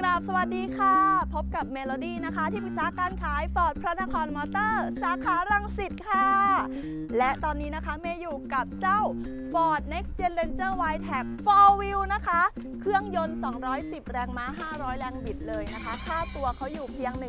กราบสวัสดีค่ะ พบกับเมโลดี้นะคะ ที่ปรึกษาการขายฟอร์ดพระนครมอเตอร์ สาขารังสิตค่ะ และตอนนี้นะคะเมย์อยู่กับเจ้า Ford Next Gen Ranger Wide Tag 4 Wheel นะคะ เครื่องยนต์ 210 แรงม้า 500 แรงบิดเลยนะคะ ค่าตัวเขาอยู่เพียง 1 2 9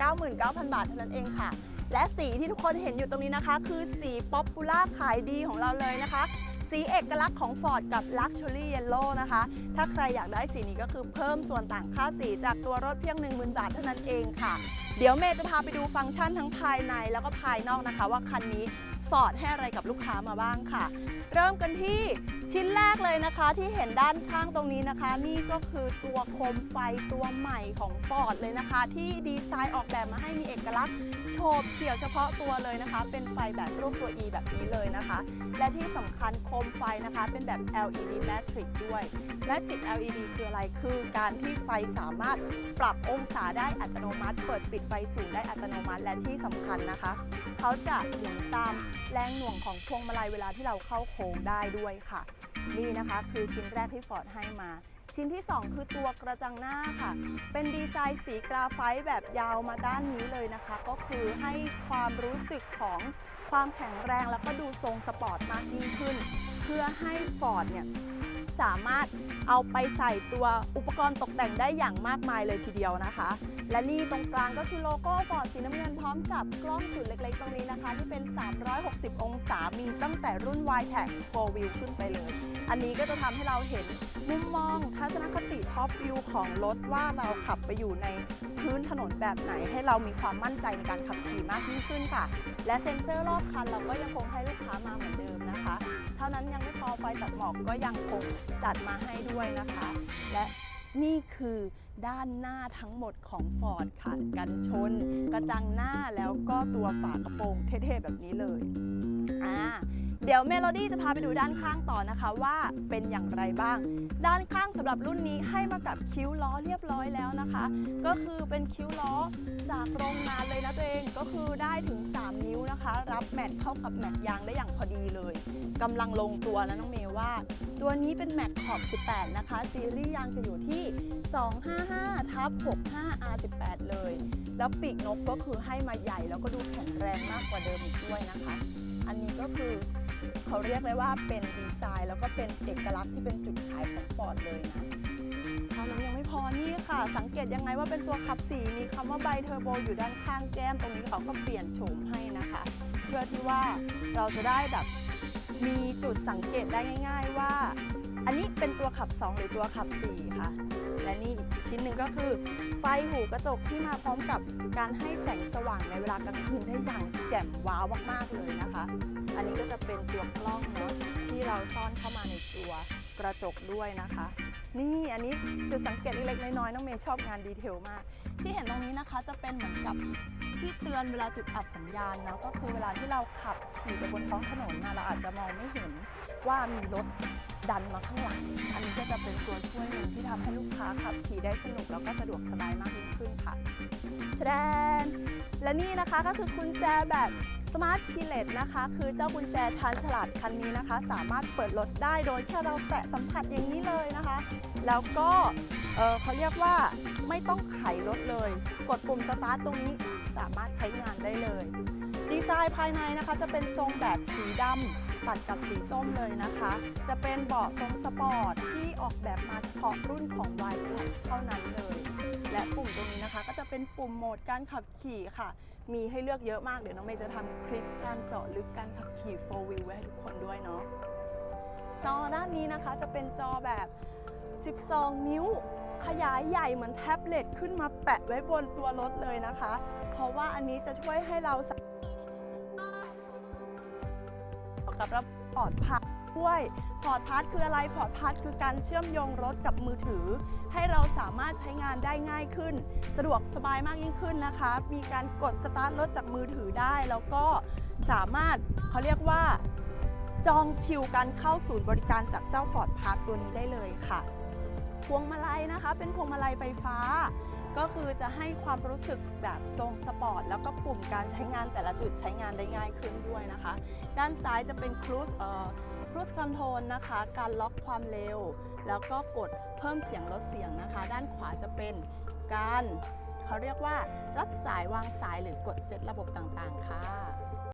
9 9 0 0 บาทเท่านั้นเองค่ะ และสีที่ทุกคนเห็นอยู่ตรงนี้นะคะ คือสีป๊อปปูล่าขายดีของเราเลยนะคะ สีเอกลักษณ์ของ Ford กับ Luxury Yellow นะคะ ถ้าใครอยากได้สีนี้ก็คือเพิ่มส่วนต่างค่าสีจากตัวรถเพียง 10,000 บาทเท่านั้นเองค่ะ เดี๋ยวเมย์จะพาไปดูฟังก์ชันทั้งภายในแล้วก็ภายนอกนะคะ ว่าคันนี้ Ford ให้อะไรกับลูกค้ามาบ้างค่ะ เริ่มกันที่ชิ้นแรกเลยนะคะที่เห็นด้านข้างตรงนี้นะคะ นี่ก็คือตัวโคมไฟตัวใหม่ของ Ford เลยนะคะ ที่ดีไซน์ออกแบบมาให้มีเอกลักษณ์โฉบเฉี่ยวเฉพาะตัวเลยนะคะ เป็นไฟแบบรูปตัว E แบบนี้เลยนะคะ และที่สำคัญโคมไฟนะคะ เป็นแบบ LED Matrix ด้วย Matrix LED คืออะไรคือการที่ไฟสามารถปรับองศาได้อัตโนมัติ เปิดปิดไฟสูงได้อัตโนมัติ และที่สำคัญนะคะเขาจะหมุนตามแรงหน่วงของพวงมาลัยเวลาที่เราเข้าโค้งได้ด้วยค่ะ นี่นะคะคือชิ้นแรกที่ฟอร์ดให้มา ชิ้นที่ 2 คือตัวกระจังหน้าค่ะ เป็นดีไซน์สีกราไฟต์แบบยาวมาด้านนี้เลยนะคะ ก็คือให้ความรู้สึกของความแข็งแรงแล้วก็ดูทรงสปอร์ตมากยิ่งขึ้น เพื่อให้ฟอร์ดเนี่ย สามารถเอาไปใส่ตัวอุปกรณ์ตกแต่งได้อย่างมากมายเลยทีเดียวนะคะ และนี่ตรงกลางก็คือโลโก้ฟอร์ดสีน้ำเงินพร้อมกับกล้องจุดเล็กๆ ตรงนี้นะคะ ที่เป็น 360 องศามีตั้งแต่รุ่น y t a g 4 Wheel ขึ้นไปเลย อันนี้ก็จะทำให้เราเห็นมุมมองทัศนคติท็อปวิวของรถว่าเราขับไปอยู่ในพื้นถนนแบบไหนให้เรามีความมั่นใจในการขับขี่มากยิ่งขึ้นค่ะ และเซ็นเซอร์รอบคันเราก็ยังคงให้ลูกค้ามาเหมือนเดิมนะคะ ท่านั้นยังไม่พอไฟตัดหมอกก็ยังคงจัดมาให้ด้วยนะคะ และนี่คือด้านหน้าทั้งหมดของ Ford ค่ะกันชน กระจังหน้าแล้วก็ตัวฝากระโปรงเท่ๆแบบนี้เลยอ่าเดี๋ยวเมโลดี้จะพาไปดูด้านข้างต่อนะคะว่าเป็นอย่างไรบ้าง ด้านข้างสำหรับรุ่นนี้ให้มากับคิ้วล้อเรียบร้อยแล้วนะคะ ก็คือเป็นคิ้วล้อจากโรงงานเลยนะตัวเองก็คือได้ถึง 3 นิ้วนะคะ รับแมทเข้ากับแมทยางได้อย่างพอดีเลย กำลังลงตัวนะน้องเมย์ว่า ตัวนี้เป็นแมทขอบ 18 นะคะ ซีรีส์ยางจะอยู่ที่ 255ทับ65 R18 เลย แล้วปีกนกก็คือให้มาใหญ่แล้วก็ดูแข็งแรงมากกว่าเดิมอีกด้วยนะคะ อันนี้ก็คือเขาเรียกเลยว่าเป็นดีไซน์ แล้วก็เป็นเอกลักษณ์ที่เป็นจุดขายของฟอร์ดเลยนะเท่านั้นยังไม่พอนี่ค่ะ สังเกตยังไงว่าเป็นตัวขับสีมีคำว่าไบเทอร์โบอยู่ด้านข้างแก้มตรงนี้เขาก็เปลี่ยนโฉมให้นะคะ เพื่อที่ว่าเราจะได้แบบ มีจุดสังเกตได้ง่าย ๆว่า อันนี้เป็นตัวขับ 2 หรือตัวขับ 4 ค่ะ และนี่อีกชิ้นหนึ่งก็คือ ไฟหูกระจกที่มาพร้อมกับการให้แสงสว่างในเวลากลางคืนได้อย่างแจ่มว้าวมากๆเลยนะคะ อันนี้ก็จะเป็นตัวกล้องเนาะที่เราซ่อนเข้ามาในตัวกระจกด้วยนะคะ นี่อันนี้จุดสังเกตเล็กๆน้อยๆน้องเมย์ชอบงานดีเทลมาก ที่เห็นตรงนี้นะคะจะเป็นเหมือนกับ ที่เตือนเวลาจุดอับสัญญาณเนาะก็คือเวลาที่เราขับขี่ไปบนท้องถนนนะเราอาจจะมองไม่เห็นว่ามีรถดันมาข้างหลัง อันนี้ก็จะเป็นตัวช่วยหนึ่งที่ทำให้ลูกค้าขับขี่ได้สนุกแล้วก็สะดวกสบายมากยิ่งขึ้นค่ะแชดนและนี่นะคะก็คือกุญแจแบบสมาร์ทคีเลสนะคะ คือเจ้ากุญแจชานฉลาดคันนี้นะคะ สามารถเปิดรถได้โดยแค่เราแตะสัมผัสอย่างนี้เลยนะคะ แล้วก็เเขาเรียกว่าไม่ต้องไขรถเลย กดปุ่มสตาร์ทตรงนี้สามารถใช้งานได้เลย ดีไซน์ภายในนะคะจะเป็นทรงแบบสีดำตัดกับสีส้มเลยนะคะ จะเป็นเบาะทรงสปอร์ตที่ออกแบบมาเฉพาะรุ่นของ y t เท่านั้นเล และปุ่มตรงนี้นะคะ ก็จะเป็นปุ่มโหมดการขับขี่ค่ะ มีให้เลือกเยอะมาก เดี๋ยวน้องเมย์จะทำคลิปการเจาะลึกการขับขี่ 4 wheel ไว้ให้ทุกคนด้วยเนาะ จอด้านนี้นะคะจะเป็นจอแบบ 12 นิ้ว ขยายใหญ่เหมือนแท็บเล็ตขึ้นมาแปะไว้บนตัวรถเลยนะคะ เพราะว่าอันนี้จะช่วยให้เราสกับระบบปลอดภัย ด้วยพอร์ตพาร์ทคืออะไรพอร์ตพาร์ทคือการเชื่อมโยงรถกับมือถือ ให้เราสามารถใช้งานได้ง่ายขึ้น สะดวกสบายมากยิ่งขึ้นนะคะ มีการกดสตาร์ทรถจากมือถือได้ แล้วก็สามารถเขาเรียกว่าจองคิวการเข้าศูนย์บริการจากเจ้า Ford p a s s ตัวนี้ได้เลยค่ะ พวงมาลัยนะคะ เป็นพวงมาลัยไฟฟ้า ก็คือจะให้ความรู้สึกแบบทรงสปอร์ต แล้วก็ปุ่มการใช้งานแต่ละจุดใช้งานได้ง่ายขึ้นด้วยนะคะ ด้านซ้ายจะเป็นครู e เอ่อครูสคอนโทรลนะคะ การล็อกความเร็ว แล้วก็กดเพิ่มเสียงลดเสียงนะคะ ด้านขวาจะเป็นการเขาเรียกว่ารับสายวางสายหรือกดเซตระบบต่างๆ ค่ะ